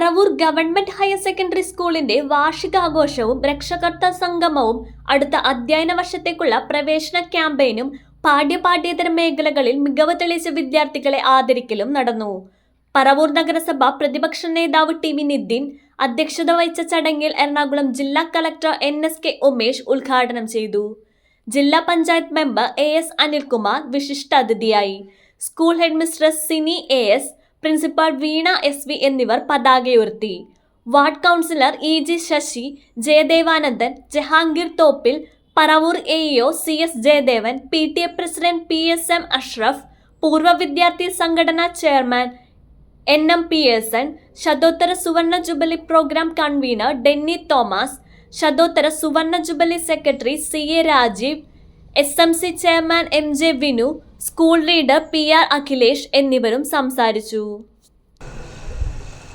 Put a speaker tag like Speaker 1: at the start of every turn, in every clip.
Speaker 1: Paravur government higher secondary സ്കൂളിന്റെ വാർഷികാഘോഷവും രക്ഷകർത്ത സംഗമവും അടുത്ത അധ്യയന വർഷത്തേക്കുള്ള പ്രവേശന ക്യാമ്പയിനും പാഠ്യപാഠ്യേതര മേഖലകളിൽ മികവ് തെളിയിച്ച വിദ്യാർത്ഥികളെ ആദരിക്കലും നടന്നു. പറവൂർ നഗരസഭ പ്രതിപക്ഷ നേതാവ് ടി വി നിതിൻ അധ്യക്ഷത വഹിച്ച ചടങ്ങിൽ എറണാകുളം ജില്ലാ collector N S K Umesh ഉദ്ഘാടനം ചെയ്തു. ജില്ലാ panchayat member A S Anilkumar വിശിഷ്ടാതിഥിയായി. School headmistress Sini A S principal Veena S V എന്നിവർ പതാകയുയർത്തി. Ward councillor E G Sasi Jayadevanandan Jahangir Thoppil Paravur A EO C S Jayadevan P T A president P S M Ashraf പൂർവ വിദ്യാർത്ഥി സംഘടനാ chairman N M P S N ശതോത്തര സുവർണ jubilee programme convener Denny Thomas ശതോത്തര സുവർണ jubilee secretary C A Rajeev S M C chairman M J Vinu school leader P R Akhilesh എന്നിവരും സംസാരിച്ചു.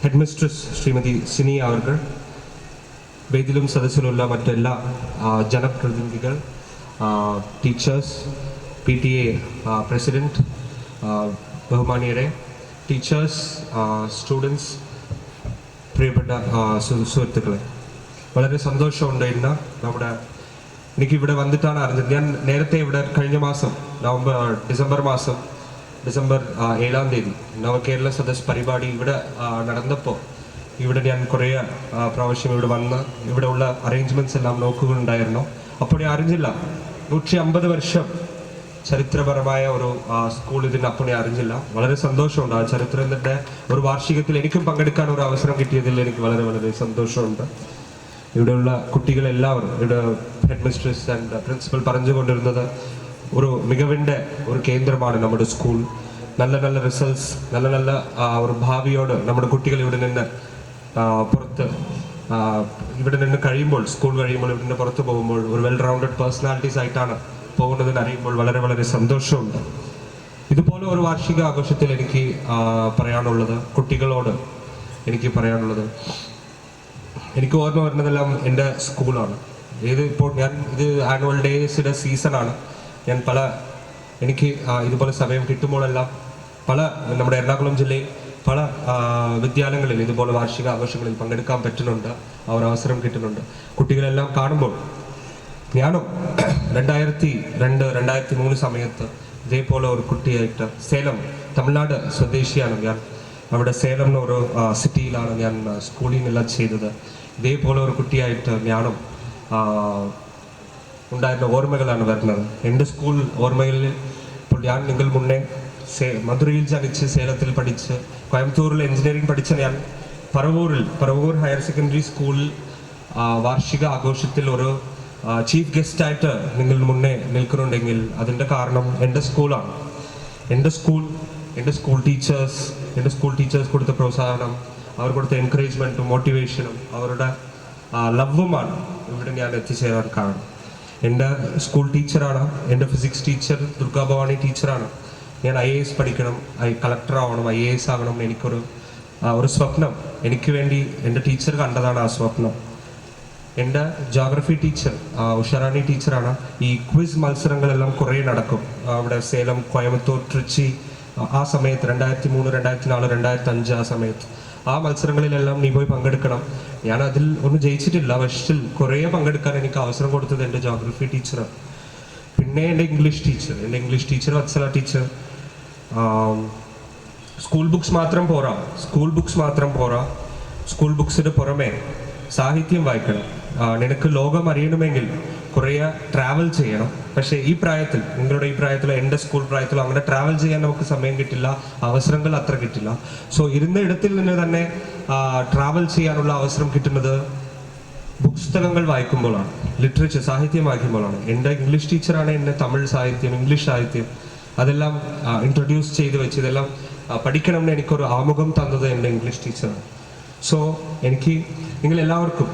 Speaker 2: Headmistress Shrimati Sini അവർക്ക് വേദിയിലും സദസ്സിലുള്ള മറ്റെല്ലാ ജനപ്രതിനിധികൾ teachers P T A president ബഹുമാനിയരെ teachers students പ്രിയപ്പെട്ട സുഹൃത്തുക്കളെ. വളരെ സന്തോഷമുണ്ടായിരുന്ന നമ്മുടെ എനിക്ക് ഇവിടെ വന്നിട്ടാണ് അറിഞ്ഞത്. ഞാൻ നേരത്തെ ഇവിടെ കഴിഞ്ഞ മാസം നവംബർ ഡിസംബർ മാസം ഡിസംബർ ഏഴാം തീയതി നവകേരള സദസ് പരിപാടി ഇവിടെ നടന്നപ്പോൾ ഇവിടെ ഞാൻ കുറേ പ്രാവശ്യം ഇവിടെ വന്ന് ഇവിടെ ഉള്ള അറേഞ്ച്മെന്റ്സ് എല്ലാം നോക്കുകയുണ്ടായിരുന്നു. അപ്പോൾ ഞാൻ അറിഞ്ഞില്ല. നൂറ്റി അമ്പത് വർഷം ചരിത്രപരമായ ഒരു സ്കൂൾ ഇതിന് അപ്പോൾ ഞാൻ അറിഞ്ഞില്ല. വളരെ സന്തോഷമുണ്ട് ആ ചരിത്രത്തിന്റെ ഒരു വാർഷികത്തിൽ എനിക്കും പങ്കെടുക്കാൻ ഒരു അവസരം കിട്ടിയതിൽ എനിക്ക് വളരെ വളരെ സന്തോഷമുണ്ട്. ഇവിടെയുള്ള കുട്ടികളെല്ലാവരും ഇവിടെ ഹെഡ് മിസ്ട്രസ് ആൻഡ് പ്രിൻസിപ്പൽ പറഞ്ഞു പറഞ്ഞുകൊണ്ടിരുന്നത് ഒരു മികവിന്റെ ഒരു കേന്ദ്രമാണ് നമ്മുടെ സ്കൂൾ. നല്ല നല്ല റിസൾട്ട്സ് നല്ല നല്ല ഒരു ഭാവിയോട് നമ്മുടെ കുട്ടികൾ ഇവിടെ നിന്ന് പുറത്ത് ഇവിടെ നിന്ന് കഴിയുമ്പോൾ സ്കൂൾ കഴിയുമ്പോൾ ഇവിടെ നിന്ന് പുറത്ത് പോകുമ്പോൾ ഒരു വെൽ റൗണ്ടഡ് പേഴ്സണാലിറ്റീസ് ആയിട്ടാണ് പോകുന്നതെന്ന് അറിയുമ്പോൾ വളരെ വളരെ സന്തോഷമുണ്ട്. ഇതുപോലെ ഒരു വാർഷിക ആഘോഷത്തിൽ എനിക്ക് പറയാനുള്ളത് കുട്ടികളോട് എനിക്ക് പറയാനുള്ളത്. എനിക്ക് ഓർമ്മ വരുന്നതെല്ലാം എന്റെ സ്കൂളാണ്. ഏത് ഇപ്പോൾ ഞാൻ ഇത് ആനുവൽ ഡേയ്സിന്റെ സീസണാണ് ഞാൻ പല എനിക്ക് ഇതുപോലെ സമയം കിട്ടുമ്പോഴെല്ലാം പല നമ്മുടെ എറണാകുളം ജില്ലയിൽ പല വിദ്യാലയങ്ങളിൽ ഇതുപോലെ വാർഷിക ആഘോഷങ്ങളിൽ പങ്കെടുക്കാൻ പറ്റുന്നുണ്ട്. ആ ഒരു അവസരം കിട്ടുന്നുണ്ട്. കുട്ടികളെല്ലാം കാണുമ്പോൾ ഞാനും രണ്ടായിരത്തി രണ്ട് രണ്ടായിരത്തി മൂന്ന് സമയത്ത് ഇതേപോലെ ഒരു കുട്ടിയായിട്ട് സേലം തമിഴ്നാട് സ്വദേശിയാണ് ഞാൻ. അവിടെ സേലം എന്ന ഒരു സിറ്റിയിലാണ് ഞാൻ സ്കൂളിംഗ് എല്ലാം ചെയ്തത്. ഇതേപോലെ ഒരു കുട്ടിയായിട്ട് ഞാനും ഉണ്ടായിരുന്ന ഓർമ്മകളാണ് വരുന്നത്. എന്റെ സ്കൂൾ ഓർമ്മകളിൽ ഇപ്പോൾ ഞാൻ നിങ്ങൾ മുന്നേ സേ മധുരയിൽ ജനിച്ച് സേലത്തിൽ പഠിച്ച് കോയമ്പത്തൂരിൽ എഞ്ചിനീയറിംഗ് പഠിച്ച ഞാൻ പറവൂരിൽ പറവൂർ ഹയർ സെക്കൻഡറി സ്കൂളിൽ വാർഷിക ആഘോഷത്തിൽ ഒരു ചീഫ് ഗസ്റ്റായിട്ട് നിങ്ങൾ മുന്നേ നിൽക്കുന്നുണ്ടെങ്കിൽ അതിന്റെ കാരണം എന്റെ സ്കൂളാണ്. എന്റെ സ്കൂൾ എന്റെ സ്കൂൾ ടീച്ചേഴ്സ് എന്റെ സ്കൂൾ ടീച്ചേഴ്സ് കൊടുത്ത പ്രോത്സാഹനം അവർ കൊടുത്ത എൻകറേജ്മെന്റും മോട്ടിവേഷനും അവരുടെ ലവുമാണ് ഇവിടെ ഞാൻ എത്തിച്ചേരാൻ കാരണം. എന്റെ സ്കൂൾ ടീച്ചറാണ് എന്റെ ഫിസിക്സ് ടീച്ചർ ദുർഗാ ഭവാനി ടീച്ചറാണ് ഞാൻ ഐ എ എസ് പഠിക്കണം ഐ കളക്ടർ ആവണം ഐ എ എസ് ആകണം എനിക്കൊരു ഒരു സ്വപ്നം. എനിക്ക് വേണ്ടി എന്റെ ടീച്ചർ കണ്ടതാണ് ആ സ്വപ്നം. എന്റെ ജോഗ്രഫി ടീച്ചർ ഉഷാറാണി ടീച്ചറാണ് ഈ ക്വിസ് മത്സരങ്ങളെല്ലാം കുറേ നടക്കും. അവിടെ സേലം കോയമ്പത്തൂർ ട്രിച്ചി ആ- സമയത്ത് രണ്ടായിരത്തി മൂന്ന് രണ്ടായിരത്തി നാല് രണ്ടായിരത്തി അഞ്ച് ആ സമയത്ത്. ആ മത്സരങ്ങളിലെല്ലാം നീ പോയി പങ്കെടുക്കണം. ഞാൻ അതിൽ ഒന്നും ജയിച്ചിട്ടില്ല പക്ഷേ കുറേ പങ്കെടുക്കാൻ എനിക്ക് അവസരം കൊടുത്തത് എന്റെ ജോഗ്രഫി ടീച്ചറാണ് പിന്നെ എന്റെ ഇംഗ്ലീഷ് ടീച്ചർ എന്റെ English teacher Vatsala teacher school books മാത്രം പോരാ. സ്കൂൾ ബുക്സ് മാത്രം പോരാ. സ്കൂൾ ബുക്സിന് പുറമെ സാഹിത്യം വായിക്കണം. നിനക്ക് ലോകം അറിയണമെങ്കിൽ കുറേ ട്രാവൽ ചെയ്യണം. പക്ഷേ ഈ പ്രായത്തിൽ നിങ്ങളുടെ ഈ പ്രായത്തിൽ എന്റെ സ്കൂൾ പ്രായത്തിൽ അങ്ങനെ ട്രാവൽ ചെയ്യാൻ നമുക്ക് സമയം കിട്ടില്ല അവസരങ്ങൾ അത്ര കിട്ടില്ല. സോ ഇരുന്ന ഇടത്തിൽ നിന്ന് തന്നെ ട്രാവൽ ചെയ്യാനുള്ള അവസരം കിട്ടുന്നത് പുസ്തകങ്ങൾ വായിക്കുമ്പോഴാണ് ലിറ്ററേച്ചർ സാഹിത്യം വായിക്കുമ്പോഴാണ്. എന്റെ ഇംഗ്ലീഷ് ടീച്ചറാണ് എന്നെ തമിഴ് സാഹിത്യം ഇംഗ്ലീഷ് സാഹിത്യം അതെല്ലാം ഇൻട്രൊഡ്യൂസ് ചെയ്ത് വെച്ച് ഇതെല്ലാം പഠിക്കണമെന്ന് എനിക്കൊരു ആമുഖം തന്നത് എന്റെ ഇംഗ്ലീഷ് ടീച്ചറാണ് സോ എനിക്ക് നിങ്ങൾ എല്ലാവർക്കും